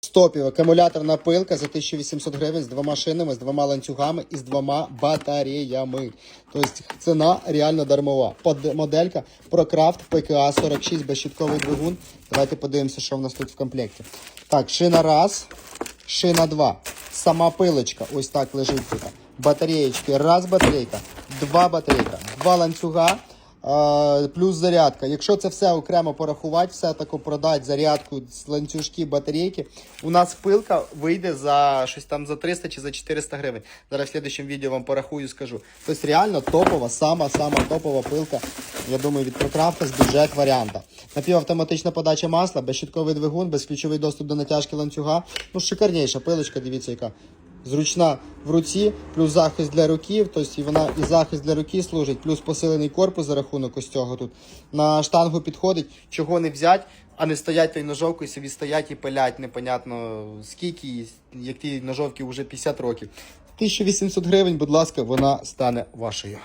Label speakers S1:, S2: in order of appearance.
S1: Стопів, акумуляторна пилка за 1800 гривень з двома шинами, з двома ланцюгами і з двома батареями. Тобто ціна реально дармова. Моделька ProCraft PKA 46 безщитковий двигун. Давайте подивимося, що в нас тут в комплекті. Так, шина раз, шина два. Сама пилочка, ось так лежить тут. Батареєчки, раз батарейка, два батарейка, два ланцюга. Плюс зарядка. Якщо це все окремо порахувати, все тако продати, зарядку, ланцюжки, батарейки, у нас пилка вийде за щось там за 300 чи за 400 гривень. Зараз в слідчому відео вам порахую, скажу. Тобто реально топова, сама-сама топова пилка, я думаю, від Прокрафта з бюджет варіанта. Напівавтоматична подача масла, безщитковий двигун, безключовий доступ до натяжки ланцюга. Ну, шикарніша пилочка, дивіться, яка зручна в руці, плюс захист для руків, тобто і вона і захист для руки служить, плюс посилений корпус за рахунок ось цього тут. На штангу підходить, чого не взять, а не стоять той ножовкою, собі стоять і пилять, непонятно скільки, і як ті ножовки вже 50 років. 1800 гривень, будь ласка, вона стане вашою.